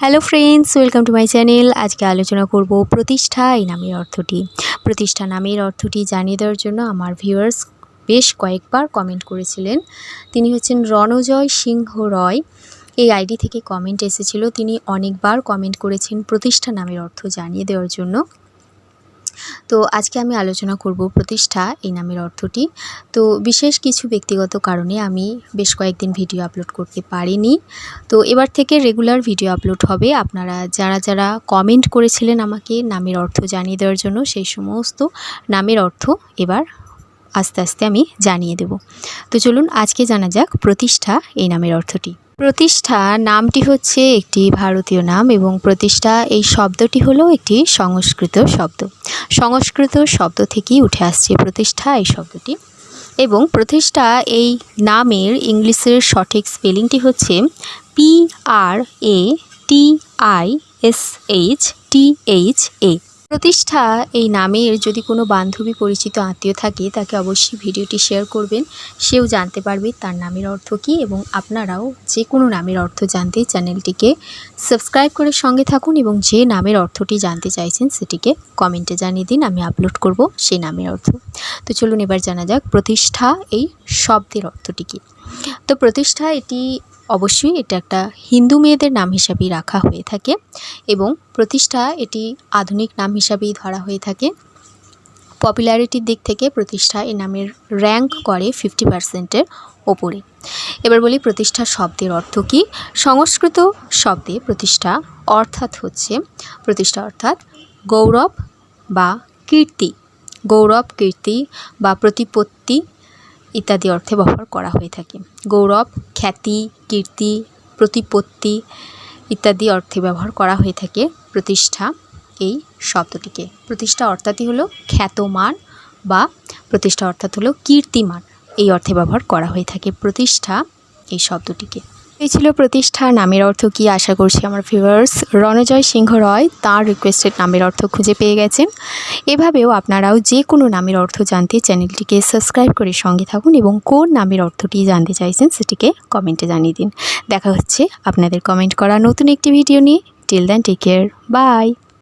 Hello friends welcome to my channel আজকে আলোচনা করব প্রতিষ্ঠা এই নামের অর্থটি। প্রতিষ্ঠা নামের অর্থটি জানিয়ে দেওয়ার জন্য আমার ভিউয়ার্স বেশ কয়েকবার কমেন্ট করেছিলেন। তিনি হচ্ছেন রণজয় সিংহ রয়। এই আইডি থেকে কমেন্ট এসেছিল। তিনি অনেকবার কমেন্ট করেছেন প্রতিষ্ঠা নামের অর্থ জানিয়ে দেওয়ার জন্য। তো আজকে আমি আলোচনা করব প্রতিষ্ঠা, এই নামের অর্থটি। তো বিশেষ কিছু ব্যক্তিগত কারণে আমি বেশ কয়েকদিন ভিডিও আপলোড করতে পারিনি। তো এবার থেকে রেগুলার ভিডিও আপলোড হবে। আপনারা যারা যারা কমেন্ট করেছিলেন আমাকে নামের অর্থ জানিয়ে দেওয়ার জন্য, সেই সমস্ত নামের অর্থ এবার আস্তে আস্তে আমি জানিয়ে দেব। তো চলুন আজকে জানা যাক প্রতিষ্ঠা, এই নামের অর্থটি। প্রতিষ্ঠা নামটি হচ্ছে একটি ভারতীয় নাম এবং প্রতিষ্ঠা এই শব্দটি হলো একটি সংস্কৃত শব্দ। সংস্কৃত শব্দ থেকেই উঠে আসছে প্রতিষ্ঠা এই শব্দটি। এবং প্রতিষ্ঠা এই নামের ইংলিশের সঠিক স্পেলিংটি হচ্ছে P R A T I S H T H A প্রতিষ্ঠা এই নামের যদি কোনো বান্ধবী পরিচিত আত্মীয় থাকে, তাকে অবশ্যই ভিডিওটি শেয়ার করবেন। সেও জানতে পারবে তার নামের অর্থ কী এবং আপনারাও যে কোনো নামের অর্থ জানতে চ্যানেলটিকে সাবস্ক্রাইব করে সঙ্গে থাকুন এবং যে নামের অর্থটি জানতে চাইছেন সেটিকে কমেন্টে জানিয়ে দিন, আমি আপলোড করব সেই নামের অর্থ। তো চলুন এবার জানা যাক প্রতিষ্ঠা এই শব্দের অর্থটি কী। তো প্রতিষ্ঠা এটি অবশ্যই এটা একটা হিন্দু মেয়েদের নাম হিসাবেই রাখা হয়ে থাকে এবং প্রতিষ্ঠা এটি আধুনিক নাম হিসাবেই ধরা হয়ে থাকে। পপুলারিটির দিক থেকে প্রতিষ্ঠা এই নামের র্যাঙ্ক করে ফিফটি পার্সেন্টের ওপরে। এবার বলি প্রতিষ্ঠা শব্দের অর্থ কী? সংস্কৃত শব্দে প্রতিষ্ঠা অর্থাৎ হচ্ছে, প্রতিষ্ঠা অর্থাৎ গৌরব বা কীর্তি। গৌরব, কীর্তি বা প্রতিপত্তি ইত্যাদি অর্থে ব্যবহার করা হয়ে থাকে। গৌরব, খ্যাতি, কীর্তি, প্রতিপত্তি ইত্যাদি অর্থে ব্যবহার করা হয়ে থাকে প্রতিষ্ঠা এই শব্দটিকে। প্রতিষ্ঠা অর্থাৎই হলো খ্যাতমান বা প্রতিষ্ঠা অর্থাৎ হলো কীর্তিমান। এই অর্থে ব্যবহার করা হয়ে থাকে প্রতিষ্ঠা এই শব্দটিকে। এই ছিল প্রতিষ্ঠা নামের অর্থ কি আশা করছি আমার ভিউয়ার্স রণজয় সিংহ রয়, তাঁর রিকোয়েস্টেড নামের অর্থ খুঁজে পেয়ে গেছেন। এভাবেও আপনারাও যে কোনো নামের অর্থ জানতে চ্যানেলটিকে সাবস্ক্রাইব করে সঙ্গে থাকুন এবং কোন নামের অর্থটি জানতে চাইছেন সেটিকে কমেন্টে জানিয়ে দিন। দেখা হচ্ছে আপনাদের কমেন্ট করা নতুন একটি ভিডিও নিয়ে। Till then take care bye